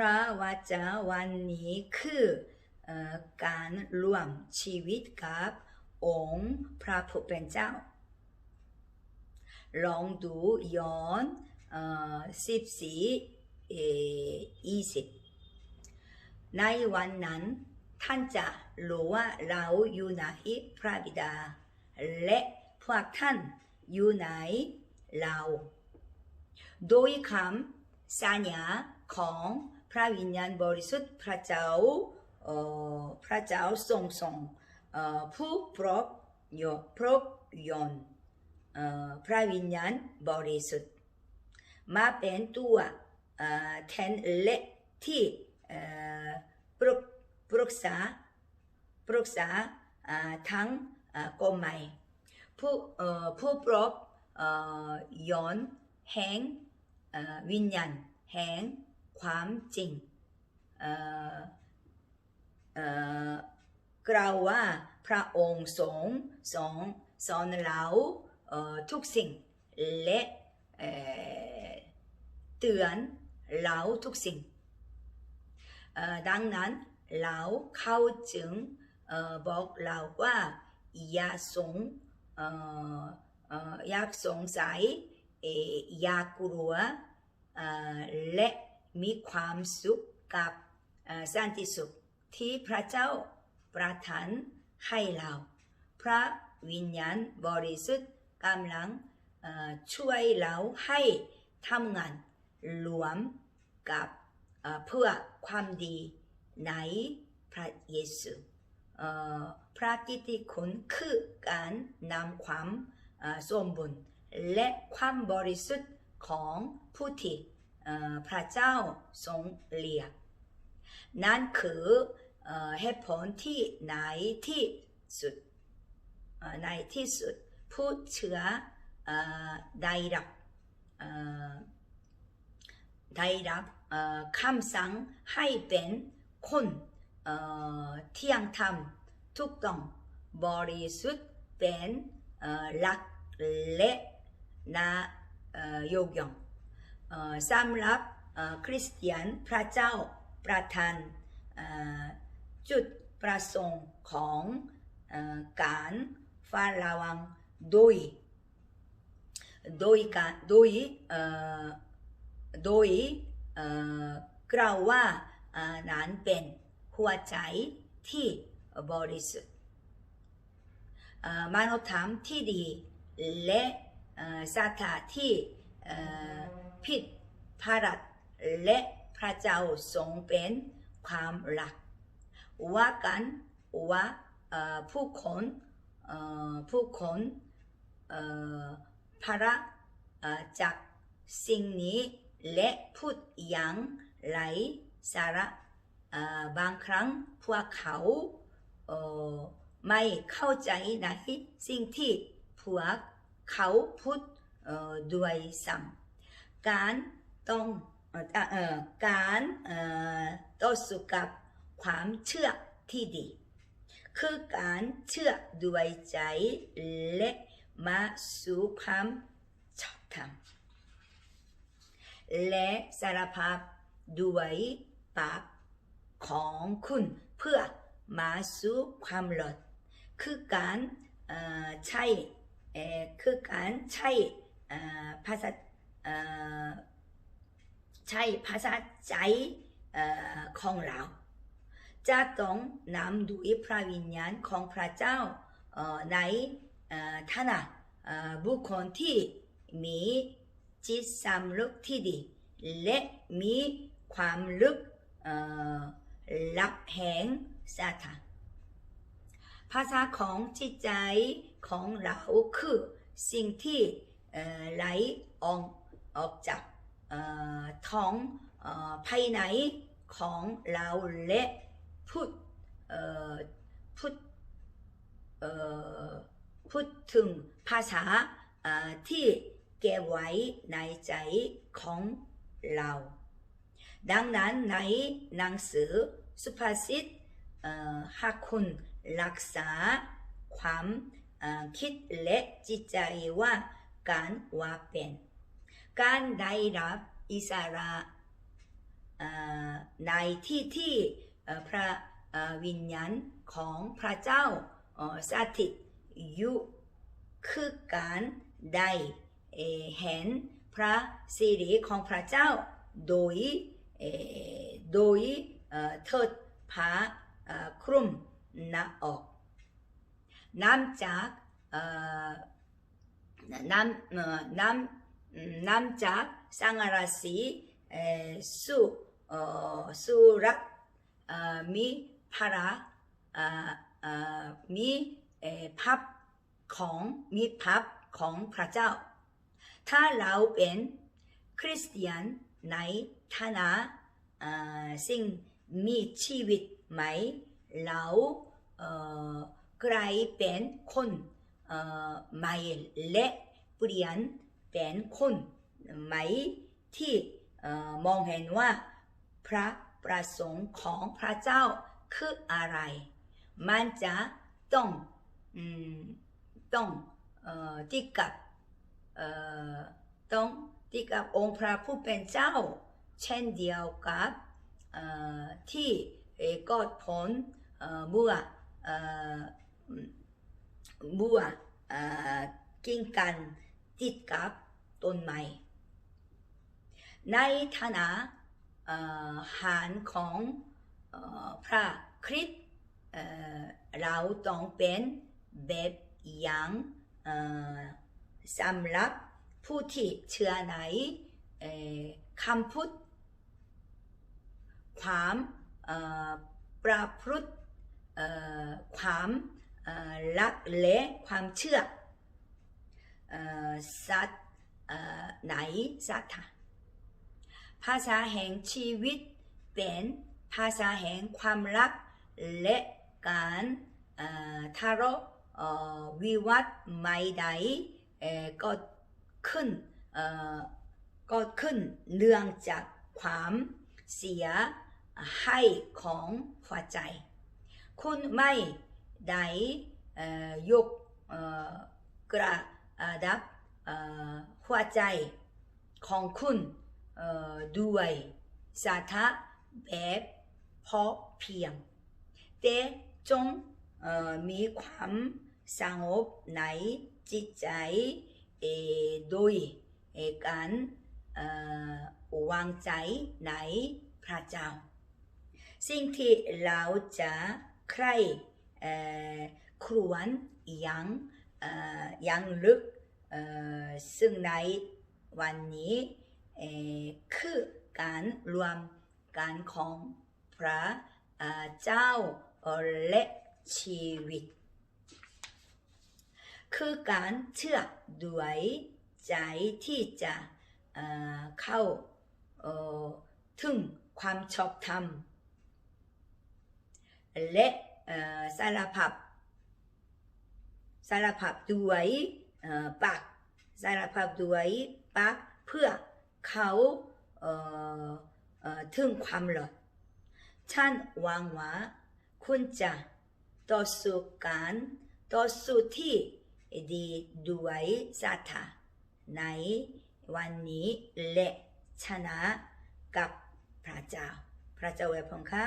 พระวจาวันนี้คืออการรวมชีวิตกับองค์พระผู้เป็นเจ้า ลองดูย้อนสิบสี่ยี่สิบในวันนั้นท่านจะรู้ว่าเราอยู่ในพระบิดา และพวกท่านอยู่ในเรา โดยคำสัญญาของ ระวิญญาณบริสุทธิ์พระเจ้าเอ่อพระเจ้าทรงทรงเอ่อผู้ปรบโยปรบยนเอ่อพระวิญญาณบริสุทธิ์มาเป็นตัวเอ่อแทนเละที่เอ่อปรึกปรึกษาปรึกษาอ่าทั้งอ่ากรมใหม่ผู้เอ่อผู้ปรบเอ่อยนแห่งเอ่อวิญญาณแห่ง ความจริงเอ่อเอ่อกล่าวว่าพระองค์ทรงสอนสอนเราเทุกสิ่งและเเตือนเราทุกสิ่งดังนั้นเราเข้าจึงอบอกเราว่าอย่าสงอย่าสงสัยอยากกลัวและ มีความสุขกับสันติสุขที่พระเจ้าประทานให้เรา พระวิญญาณบริสุทธิ์กำลังช่วยเราให้ทำงานรวมกับเพื่อความดีในพระเยซูพระกิติคุณคือการนำความสมบูรณ์และความบริสุทธิ์ของผู้ที่ พระเจ้าทรงเรียกนั่นคือเหตุผลที่ในที่สุดในที่สุดผู้เชื่อได้รับได้รับคำสั่งให้เป็นคนเที่ยงธรรมถูกต้องบริสุทธิ์เป็นหลักและนายกย่อง สำหรับคริสเตียนพระเจ้าประทานจุดประสงค์ของอการเฝ้าระวังโดยโดยการโดยโดยกล่าวว่านั้นเป็นหัวใจที่บริสุทธิ์มนุษย์ธรรมที่ดีและเอ่อศรัทธาที่ ผิดพลาดและพระเจ้าทรงเป็นความรักว่ากันว่าผู้คนผู้คนเอ่อภาระจากสิ่งนี้และพูดอย่างไรสาระบางครั้งพวกเขาไม่เข้าใจในสิ่งที่พวกเขาพูดด้วยซ้ำ การต้องเอ่อการเอ่อต่อสู้กับความเชื่อที่ดีคือการเชื่อด้วยใจและมาสู่ความชอบธรรมและสารภาพด้วยปากของคุณเพื่อมาสู่ความหลดคือการใช้คือการใช้ภาษา ใช้ภาษาใจอของเรา จะต้องนำด้วยพระวิญญาณของพระเจ้าในฐานะบุคคลที่มีจิตสำนึกที่ดี และมีความลึกลับแห่งศรัทธาภาษาของจิตใจของเราคือสิ่งที่ไหลออก ออกจากท้องภายในของเราและพูดพูดพูดถึงภาษาที่เก็บไว้ในใจของเรา ดังนั้นในหนังสือสุภาษิตเอ่อหากคุณรักษาความคิดและจิตใจว่าการว่าเป็น การได้รับอิสระในที่ที่พระวิญญาณของพระเจ้าสถิตอยู่คือการได้เห็นพระสิริของพระเจ้าโดยโดยเทิดพระเอ่อคลุมหน้าอกน้ำจากน้ำน้ำ น้ำจากสังกราศีเอ่อสุสุรัตเอ่อมีพระเอ่อเอ่อมีเอ่อพับของมีพับของ พระเจ้า ถ้าเราเป็นคริสเตียนในฐานะสิ่งมีชีวิตไหม เรากลายเป็นคนใหม่และเปลี่ยน เป็นคนใหมที่มองเห็นว่าพระประสงค์ของพระเจ้าคืออะไร มันจะต้องอต้องอที่กับต้องที่กับองค์พระผู้เป็นเจ้า เช่นเดียวกับที่เอ่อกอดผลเอ่อบัวเอ่อบัวเอ่อกินกันติดกับ ต้นไม้ในฐานะหารของอพระคริสต์เราต้องเป็นแบบอย่างสำหรับผู้ที่เชื่อในอคำพูดความประพฤติความรักและความเชื่ออสัต ไหนสัตว์ภาษาแห่งชีวิตเป็นภาษาแห่งความรักและการทาะเอ่อวิวัฒน์ไม่ได้ก็ขึ้นก็ขึ้นเนื่องจากความเสียให้ของหัวใจ คุณไม่ได้ยกกระดับ หัวใจของคุณด้วยสถาแบบพอเพียง แต่จงมีความสงบในจิตใจโดยการวางใจในพระเจ้า สิ่งที่เราจะใครครวนอย่างอย่างลึก ซึ่งในวันนี้คือการรวมกันของพระเจ้าและชีวิต คือการเชื่อด้วยใจที่จะเข้าถึงความชอบธรรม และสารภาพสารภาพด้วย ปากสารภาพด้วยปากเพื่อเขาเถึงความหลอดฉันหวังว่าคุณจะต่อสู้กันต่อสู้ที่ดีด้วยศรัทธาในวันนี้และชนะกับพระเจ้า พระเจ้าอวยพรค่ะ